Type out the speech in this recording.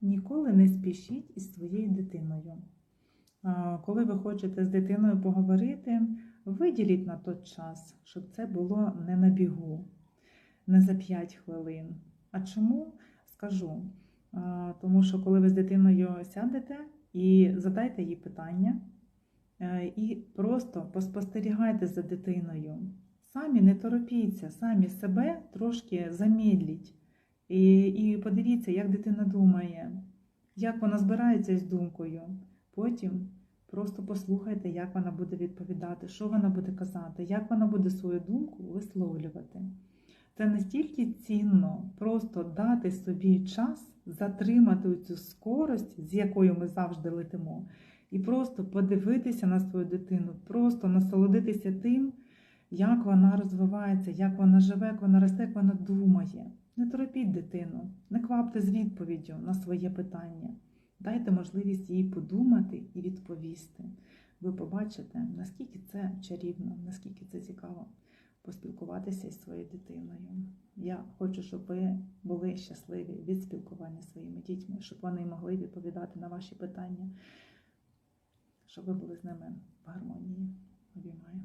Ніколи не спішіть із своєю дитиною. Коли ви хочете з дитиною поговорити, виділіть на той час, щоб це було не на бігу, не за 5 хвилин. А чому? Скажу. Тому що коли ви з дитиною сядете і задайте їй питання, е, і просто поспостерігайте за дитиною. Самі не торопіться, самі себе трошки замедліть. І, і подивіться, як дитина думає, як вона збирається з думкою. Потім просто послухайте, як вона буде відповідати, що вона буде казати, як вона буде свою думку висловлювати. Це настільки цінно просто дати собі час затримати цю скорость, з якою ми завжди летимо, і просто подивитися на свою дитину, просто насолодитися тим, як вона розвивається, як вона живе, як вона росте, як вона думає. Не торопіть дитину, не квапте з відповіддю на своє питання. Дайте можливість їй подумати і відповісти. Ви побачите, наскільки це чарівно, наскільки це цікаво поспілкуватися із своєю дитиною. Я хочу, щоб ви були щасливі від спілкування зі своїми дітьми, щоб вони могли відповідати на ваші питання, щоб ви були з ними в гармонії. Обіймаю.